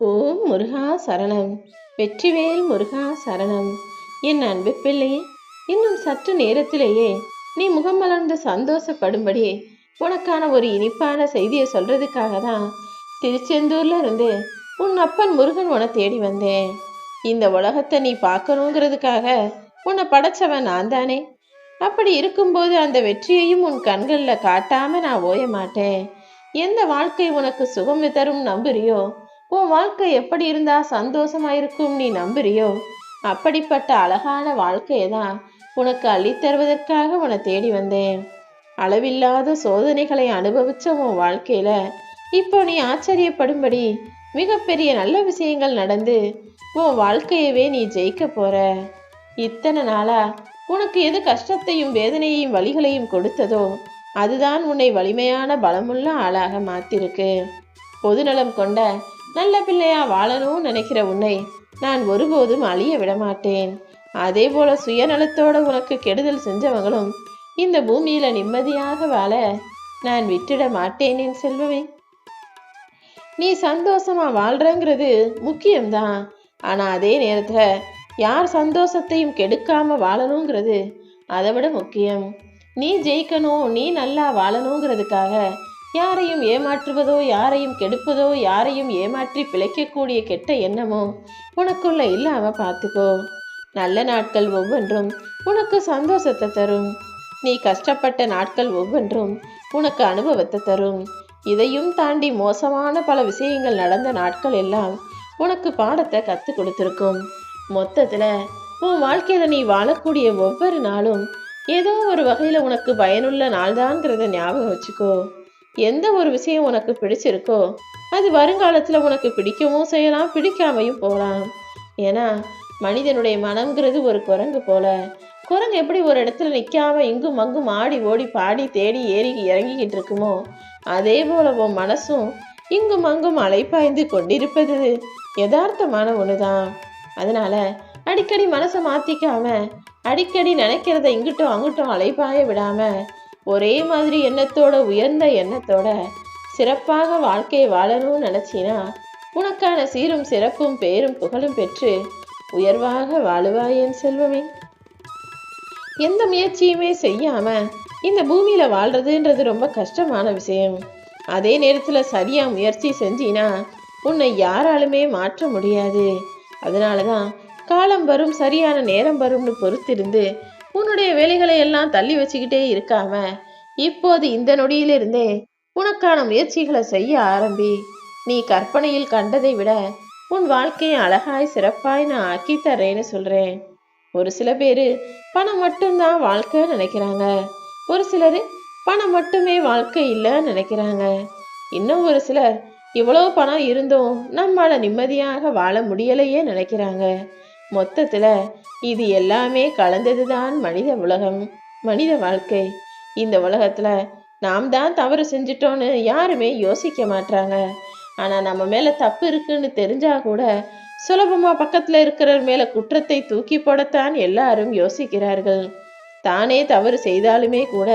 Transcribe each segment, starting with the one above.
ஓம் முருகா சரணம். வெற்றிவேல் முருகா சரணம். என் அன்பு பிள்ளையே இன்னும் சற்று நேரத்திலேயே நீ முகம் மலர்ந்து சந்தோஷப்படும்படி உனக்கான ஒரு இனிப்பான செய்தியை சொல்றதுக்காக தான் திருச்செந்தூர்ல இருந்து உன் அப்பன் முருகன் உன்னை தேடி வந்தேன். இந்த உலகத்தை நீ பார்க்கணுங்கிறதுக்காக உன்னை படைச்சவன் நான் தானே. அப்படி இருக்கும்போது அந்த வெற்றியையும் உன் கண்களில் காட்டாம நான் ஓய மாட்டேன். எந்த வாழ்க்கை உனக்கு சுகம் தரும் நம்புறியோ உன் வாழ்க்கை எப்படி இருந்தா சந்தோஷமா இருக்கும் நீ நம்புறியோ? அப்படிப்பட்ட அழகான வாழ்க்கையை தான் உனக்கு அள்ளித்தருவதற்காக உன்னை தேடி வந்தேன். அளவில்லாத சோதனைகளை அனுபவிச்ச உன் வாழ்க்கையில இப்போ நீ ஆச்சரியப்படும்படி மிகப்பெரிய நல்ல விஷயங்கள் நடந்து உன் வாழ்க்கையவே நீ ஜெயிக்க போற. இத்தனை நாளா உனக்கு எது கஷ்டத்தையும் வேதனையையும் வழிகளையும் கொடுத்ததோ அதுதான் உன்னை வலிமையான பலமுள்ள ஆளாக மாத்திருக்கு. பொதுநலம் கொண்ட நல்ல பிள்ளையா வாழணும்னு நினைக்கிற உன்னை நான் ஒருபோதும் அழிய விட மாட்டேன் அதே போல சுயநலத்தோட உனக்கு கெடுதல் செஞ்சவங்களும் இந்த பூமியில நிம்மதியாக வாழ நான் விட்டுட மாட்டேன் என் செல்வமே. நீ சந்தோஷமா வாழ்றங்கிறது முக்கியம்தான். ஆனா அதே நேரத்துல யார் சந்தோஷத்தையும் கெடுக்காம வாழணுங்கிறது அதை விட முக்கியம். நீ ஜெயிக்கணும் நீ நல்லா வாழணுங்கிறதுக்காக யாரையும் ஏமாற்றுவதோ யாரையும் கெடுப்பதோ யாரையும் ஏமாற்றி பிழைக்கக்கூடிய கெட்ட எண்ணமோ உனக்குள்ள இல்லாம பார்த்துக்கோ நல்ல நாட்கள் ஒவ்வொன்றும் உனக்கு சந்தோஷத்தை தரும். நீ கஷ்டப்பட்ட நாட்கள் ஒவ்வொன்றும் உனக்கு அனுபவத்தை தரும். இதையும் தாண்டி மோசமான பல விஷயங்கள் நடந்த நாட்கள் எல்லாம் உனக்கு பாடத்தை கற்றுக் கொடுத்துருக்கும். மொத்தத்தில் உன் வாழ்க்கையில் நீ வாழக்கூடிய ஒவ்வொரு நாளும் ஏதோ ஒரு வகையில் உனக்கு பயனுள்ள நாள்தான்ங்கிறத ஞாபகம் வச்சுக்கோ. எந்த ஒரு விஷயம் உனக்கு பிடிச்சிருக்கோ அது வருங்காலத்தில் உனக்கு பிடிக்கவும் செய்யலாம் பிடிக்காமையும் போகலாம். ஏன்னா மனிதனுடைய மனம்ங்கிறது ஒரு குரங்கு போல. குரங்கு எப்படி ஒரு இடத்துல நிற்காம இங்கும் அங்கும் ஆடி ஓடி பாடி தேடி ஏறி இறங்கிக்கிட்டு இருக்குமோ அதே போல உன் மனசும் இங்கும் அங்கும் அலைப்பாய்ந்து கொண்டிருப்பது யதார்த்தமான ஒன்றுதான் அதனால அடிக்கடி மனசை மாற்றிக்காம அடிக்கடி நினைக்கிறத இங்கிட்டும் அங்கிட்டும் அலைப்பாய விடாம ஒரே மாதிரி எண்ணத்தோட உயர்ந்த எண்ணத்தோட சிறப்பாக வாழ்க்கையை வாழணும்னு நினைச்சினா உனக்கான சீரும் சிறப்பும் பேரும் புகழும் பெற்று உயர்வாக வாழுவாய் என் செல்வமே. எந்த முயற்சியுமே செய்யாம இந்த பூமியில வாழ்றதுன்றது ரொம்ப கஷ்டமான விஷயம். அதே நேரத்துல சரியா முயற்சி செஞ்சினா உன்னை யாராலுமே மாற்ற முடியாது. அதனாலதான் காலம் வரும் சரியான நேரம் வரும்னு பொறுத்திருந்து உன்னுடைய வேலைகளை எல்லாம் தள்ளி வச்சுக்கிட்டே இருக்காம இப்போது இந்த நொடியிலிருந்தே உனக்கான முயற்சிகளை செய்ய ஆரம்பி. நீ கற்பனையில் கண்டதை விட உன் வாழ்க்கையை அழகாய் சிறப்பாய் நான் ஆக்கி தர்றேன்னு சொல்றேன். ஒரு சில பேர் பணம் மட்டும்தான் வாழ்க்கை நினைக்கிறாங்க. ஒரு சிலர் பணம் மட்டுமே வாழ்க்கை இல்லைன்னு நினைக்கிறாங்க. இன்னும் ஒரு சிலர் இவ்வளோ பணம் இருந்தும் நம்மளால நிம்மதியாக வாழ முடியலையே நினைக்கிறாங்க. மொத்தத்தில் இது எல்லாமே கலந்தது தான் மனித உலகம் மனித வாழ்க்கை. இந்த உலகத்தில் நாம் தான் தவறு செஞ்சிட்டோன்னு யாருமே யோசிக்க மாட்டாங்க ஆனால் நம்ம மேலே தப்பு இருக்குன்னு தெரிஞ்சால் கூட சுலபமாக பக்கத்தில் இருக்கிறவர் மேலே குற்றத்தை தூக்கி போடத்தான் எல்லாரும் யோசிக்கிறார்கள். தானே தவறு செய்தாலுமே கூட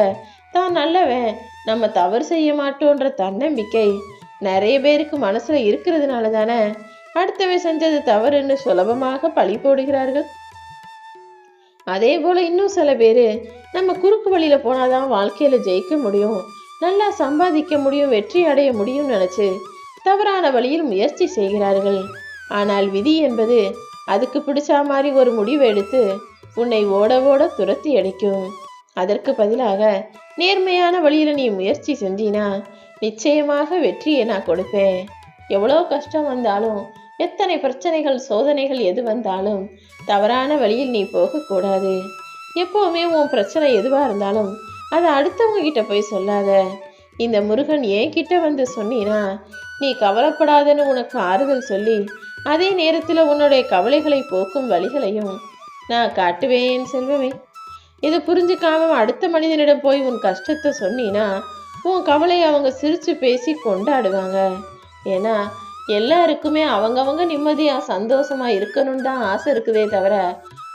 தான் நல்லவன் நம்ம தவறு செய்ய மாட்டோன்ற தன்னம்பிக்கை நிறைய பேருக்கு மனசில் இருக்கிறதுனால தானே அடுத்தவை செஞ்சது தவறுன்னு சுலபமாக பழி போடுகிறார்கள். அதே போல இன்னும் சில பேர் நம்ம குறுக்கு வழியில போனாதான் வாழ்க்கையில ஜெயிக்க முடியும் நல்லா சம்பாதிக்க முடியும் வெற்றி அடைய முடியும் நினைச்சு தவறான வழியில் முயற்சி செய்கிறார்கள். ஆனால் விதி என்பது அதுக்கு பிடிச்சா மாதிரி ஒரு முடிவு எடுத்து உன்னை ஓட ஓட துரத்தி அடிக்கும். அதற்கு பதிலாக நேர்மையான வழியில் நீ முயற்சி செஞ்சினா நிச்சயமாக வெற்றியை நான் கொடுப்பேன். எவ்வளோ கஷ்டம் வந்தாலும் எத்தனை பிரச்சனைகள் சோதனைகள் எது வந்தாலும் தவறான வழியில் நீ போகக்கூடாது. எப்போவுமே உன் பிரச்சனை எதுவாக இருந்தாலும் அதை அடுத்தவங்க கிட்ட போய் சொல்லாத. இந்த முருகன் ஏன் கிட்ட வந்து சொன்னினா நீ கவலைப்படாதன்னு உனக்கு ஆறுதல் சொல்லி அதே நேரத்தில் உன்னுடைய கவலைகளை போக்கும் வழிகளையும் நான் காட்டுவேன் செல்வமே. இதை புரிஞ்சுக்காம அடுத்த மனிதனிடம் போய் உன் கஷ்டத்தை சொன்னினா உன் கவலையை அவங்க சிரித்து பேசி கொண்டாடுவாங்க. ஏன்னா எல்லாருக்குமே அவங்கவங்க நிம்மதியா சந்தோஷமா இருக்கணும்னு தான் ஆசை இருக்குதே தவிர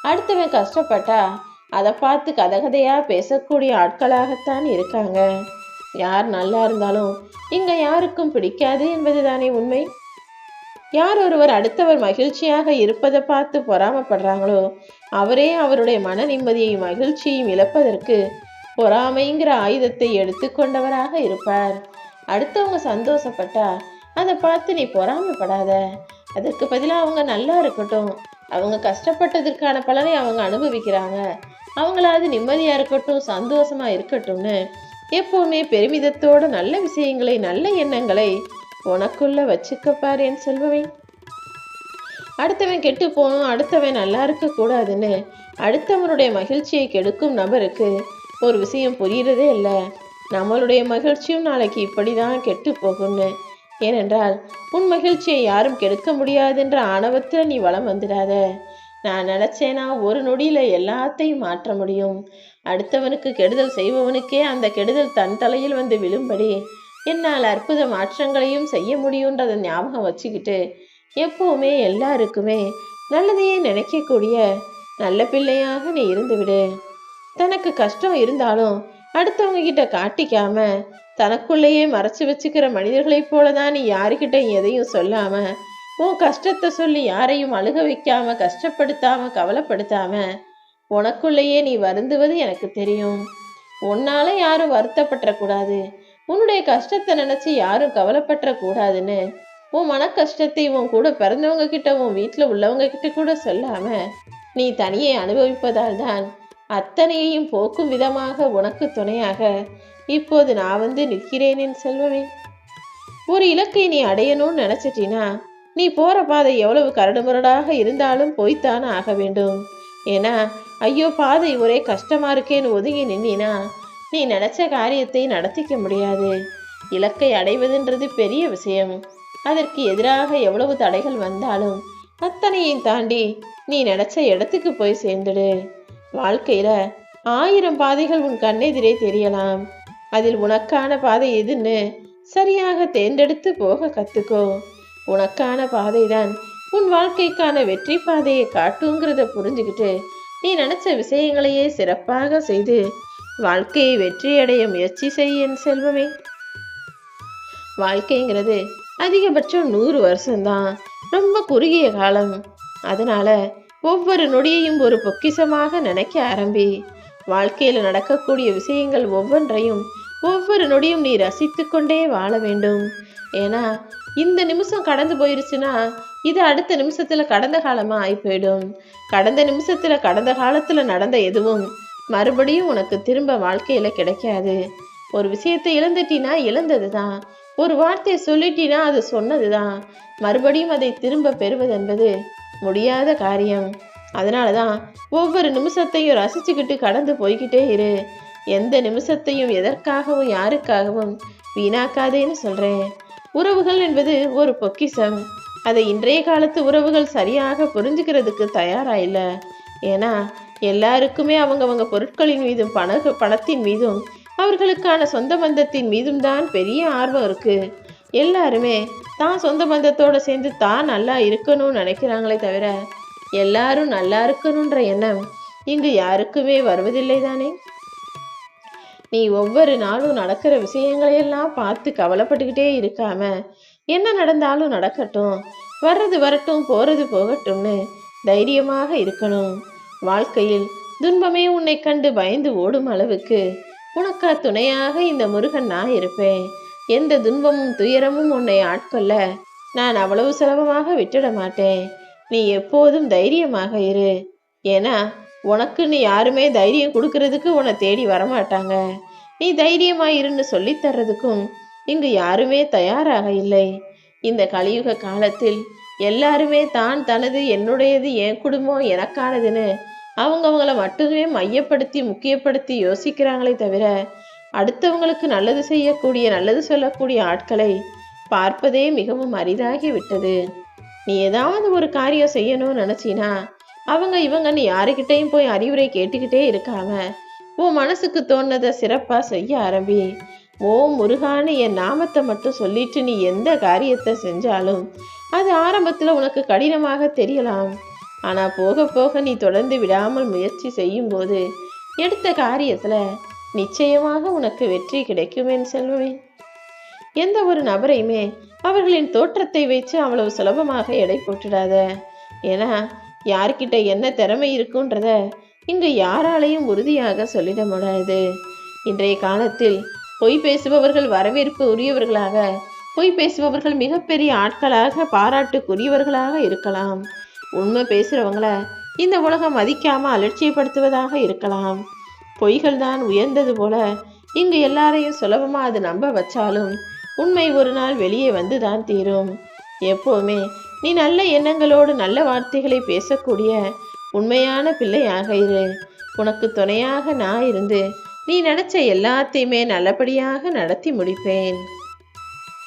அடுத்தவன் கஷ்டப்பட்டா அதை பார்த்து கதகதையா பேசக்கூடிய ஆட்களாகத்தான் இருக்காங்க. யார் நல்லா இருந்தாலும் இங்க யாருக்கும் பிடிக்காது என்பதுதானே உண்மை? யார் ஒருவர் அடுத்தவர் மகிழ்ச்சியாக இருப்பதை பார்த்து பொறாமப்படுறாங்களோ அவரே அவருடைய மன நிம்மதியையும் மகிழ்ச்சியையும் இழப்பதற்கு பொறாமைங்கிற ஆயுதத்தை எடுத்துக்கொண்டவராக இருப்பார். அடுத்தவங்க சந்தோஷப்பட்டா அதை பார்த்து நீ பொறாமைப்படாத. அதற்கு பதிலாக அவங்க நல்லா இருக்கட்டும். அவங்க கஷ்டப்பட்டதற்கான பலனை அவங்க அனுபவிக்கிறாங்க. அவங்களாவது நிம்மதியாக இருக்கட்டும் சந்தோஷமாக இருக்கட்டும்னு எப்போவுமே பெருமிதத்தோட நல்ல விஷயங்களை நல்ல எண்ணங்களை உனக்குள்ள வச்சுக்கப்பார் என் செல்வமே. அடுத்தவன் கெட்டு போகணும் அடுத்தவன் நல்லா இருக்கக்கூடாதுன்னு அடுத்தவனுடைய மகிழ்ச்சியை கெடுக்கும் நபருக்கு ஒரு விஷயம் புரியறதே இல்லை. நம்மளுடைய மகிழ்ச்சியும் நாளைக்கு இப்படி தான் கெட்டு போகும்னு ஏனென்றால் உன் மகிழ்ச்சியை யாரும் கெடுக்க முடியாதுன்ற ஆணவத்தில் நீ வளம் வந்துடாத. நான் நினச்சேனா ஒரு நொடியில் எல்லாத்தையும் மாற்ற முடியும். அடுத்தவனுக்கு கெடுதல் செய்பவனுக்கே அந்த கெடுதல் தன் தலையில் வந்து விழும்படி என்னால் அற்புத மாற்றங்களையும் செய்ய முடியுன்றதை ஞாபகம் வச்சுக்கிட்டு எப்பவுமே எல்லாருக்குமே நல்லதையே நினைக்கக்கூடிய நல்ல பிள்ளையாக நீ இருந்துவிடு. தனக்கு கஷ்டம் இருந்தாலும் அடுத்தவங்க கிட்ட காட்டிக்காம தனக்குள்ளேயே மறைச்சு வச்சுக்கிற மனிதர்களைப் போலதான் நீ யாருக்கிட்ட எதையும் சொல்லாம உன் கஷ்டத்தை சொல்லி யாரையும் அழுக வைக்காம கஷ்டப்படுத்தாம கவலைப்படுத்தாம உனக்குள்ளேயே நீ வருந்துவது எனக்கு தெரியும். உன்னால யாரும் வருத்தப்பட்டுறக்கூடாது உன்னுடைய கஷ்டத்தை நினைச்சு யாரும் கவலைப்பட்டுற கூடாதுன்னு உன் மன கஷ்டத்தை உன் கூட பிறந்தவங்க கிட்ட உன் வீட்டில் உள்ளவங்க கிட்ட கூட சொல்லாம நீ தனியே அனுபவிப்பதால் தான் அத்தனையையும் போக்கும் விதமாக உனக்கு துணையாக இப்போது நான் வந்து நிற்கிறேன் என் செல்வமே. ஒரு இலக்கை நீ அடையணும்னு நினைச்சிட்டினா நீ போற பாதை எவ்வளவு கரடுமுரடாக இருந்தாலும் போய்த்தானே ஆக வேண்டும். ஏன்னா ஐயோ பாதை ஒரே கஷ்டமா இருக்கேன்னு ஒதுங்கி நின்னா நீ நினைச்ச காரியத்தை நடத்திக்க முடியாது. இலக்கை அடைவதுன்றது பெரிய விஷயம். அதற்கு எதிராக எவ்வளவு தடைகள் வந்தாலும் அத்தனையும் தாண்டி நீ நினைச்ச இடத்துக்கு போய் சேர்ந்துடு. வாழ்க்கையில ஆயிரம் பாதைகள் உன் கண்ணெதிரே தெரியலாம். அதில் உனக்கான பாதை எதுன்னு சரியாக தேர்ந்தெடுத்து போக கத்துக்கோ. உனக்கான பாதைதான் உன் வாழ்க்கைக்கான வெற்றி பாதையை காட்டுங்கிறத புரிஞ்சுக்கிட்டு நீ நினைச்ச விஷயங்களையே சிறப்பாக செய்து வாழ்க்கையை வெற்றியடைய முயற்சி செய்ய என் செல்வமே. வாழ்க்கைங்கிறது அதிகபட்சம் நூறு வருஷம்தான். ரொம்ப குறுகிய காலம். அதனால ஒவ்வொரு நொடியையும் ஒரு பொக்கிஷமாக நினைக்க ஆரம்பி. வாழ்க்கையில் நடக்கக்கூடிய விஷயங்கள் ஒவ்வொன்றையும் ஒவ்வொரு நொடியும் நீ ரசித்து கொண்டே வாழ வேண்டும். ஏன்னா இந்த நிமிஷம் கடந்து போயிருச்சுன்னா இது அடுத்த நிமிஷத்துல கடந்த காலமா ஆகி போயிடும் கடந்த நிமிஷத்துல கடந்த காலத்துல நடந்த எதுவும் மறுபடியும் உனக்கு திரும்ப வாழ்க்கையில கிடைக்காது. ஒரு விஷயத்தை இழந்துட்டினா இழந்தது தான் ஒரு வார்த்தையை சொல்லிட்டினா அது சொன்னது தான் மறுபடியும் அதை திரும்ப பெறுவது என்பது முடியாத காரியம். அதனால தான் ஒவ்வொரு நிமிஷத்தையும் ரசிச்சுக்கிட்டு கடந்து போய்கிட்டே இரு. எந்த நிமிஷத்தையும் எதற்காகவும் யாருக்காகவும் வீணாக்காதேன்னு சொல்கிறேன் உறவுகள் என்பது ஒரு பொக்கிஷம். அதை இன்றைய காலத்து உறவுகள் சரியாக புரிஞ்சுக்கிறதுக்கு தயாராக இல்லை. ஏன்னா எல்லாருக்குமே அவங்கவங்க பொருட்களின் மீதும் பண பணத்தின் மீதும் அவர்களுக்கான சொந்த பந்தத்தின் மீதும் தான் பெரிய ஆர்வம் இருக்குது எல்லாருமே தான் சொந்த பந்தத்தோடு சேர்ந்து தான் நல்லா இருக்கணும்னு நினைக்கிறாங்களே தவிர எல்லாரும் நல்லா இருக்கணுன்ற எண்ணம் இங்கு யாருக்குமே வருவதில்லை தானே நீ ஒவ்வொரு நாளும் நடக்கிற விஷயங்களையெல்லாம் பார்த்து கவலைப்பட்டுக்கிட்டே இருக்காம என்ன நடந்தாலும் நடக்கட்டும் வர்றது வரட்டும் போறது போகட்டும்னு தைரியமாக இருக்கணும். வாழ்க்கையில் துன்பமே உன்னை கண்டு பயந்து ஓடும் அளவுக்கு உனக்கா துணையாக இந்த முருகன் நான் இருப்பேன். எந்த துன்பமும் துயரமும் உன்னை ஆட்கொள்ள நான் அவ்வளவு சுலபமாக விட்டுட மாட்டேன். நீ எப்போதும் தைரியமாக இரு. ஏன்னா உனக்குன்னு யாருமே தைரியம் கொடுக்கறதுக்கு உன்னை தேடி வரமாட்டாங்க. நீ தைரியமா இருன்னு சொல்லி தர்றதுக்கும் இங்கு யாருமே தயாராக இல்லை. இந்த கலியுக காலத்தில் எல்லாருமே தான் தனது என்னுடையது என் குடும்பம் எனக்கானதுன்னு அவங்கவங்கள மட்டுமே மையப்படுத்தி முக்கியப்படுத்தி யோசிக்கிறாங்களே தவிர அடுத்தவங்களுக்கு நல்லது செய்யக்கூடிய நல்லது சொல்லக்கூடிய ஆட்களை பார்ப்பதே மிகவும் அரிதாகி விட்டது. நீ ஏதாவது ஒரு காரியம் செய்யணும்னு நினச்சினா அவங்க இவங்கன்னு யாருக்கிட்டையும் போய் அறிவுரை கேட்டுக்கிட்டே இருக்காம உன் மனசுக்கு தோணதை சிறப்பாக செய்ய ஆரம்பி. ஓ முருகான்னு என் நாமத்தை மட்டும் சொல்லிட்டு நீ எந்த காரியத்தை செஞ்சாலும் அது ஆரம்பத்தில் உனக்கு கடினமாக தெரியலாம். ஆனால் போக போக நீ தொடர்ந்து விடாமல் முயற்சி செய்யும்போது எடுத்த காரியத்தில் நிச்சயமாக உனக்கு வெற்றி கிடைக்குமேன்னு என் செல்வமே. எந்த ஒரு நபரையுமே அவர்களின் தோற்றத்தை வச்சு அவ்வளவு சுலபமாக எடை போட்டுடாத. ஏன்னா யார்கிட்ட என்ன திறமை இருக்குன்றத இங்கு யாராலையும் உறுதியாக சொல்லிட முடியாது. இன்றைய காலத்தில் பொய் பேசுபவர்கள் வரவேற்பு உரியவர்களாக பொய் பேசுபவர்கள் மிகப்பெரிய ஆட்களாக பாராட்டுக்குரியவர்களாக இருக்கலாம். உண்மை பேசுறவங்கள இந்த உலகம் மதிக்காம அலட்சியப்படுத்துவதாக இருக்கலாம். பொய்கள் தான் உயர்ந்தது போல இங்கு எல்லாரையும் சுலபமா அது நம்ப வச்சாலும் உண்மை ஒரு நாள் வெளியே வந்துதான் தீரும். எப்போவுமே நீ நல்ல எண்ணங்களோடு நல்ல வார்த்தைகளை பேசக்கூடிய உண்மையான பிள்ளையாக இரு. உனக்கு துணையாக நான் இருந்து நீ நினைச்ச எல்லாத்தையுமே நல்லபடியாக நடத்தி முடிப்பேன்.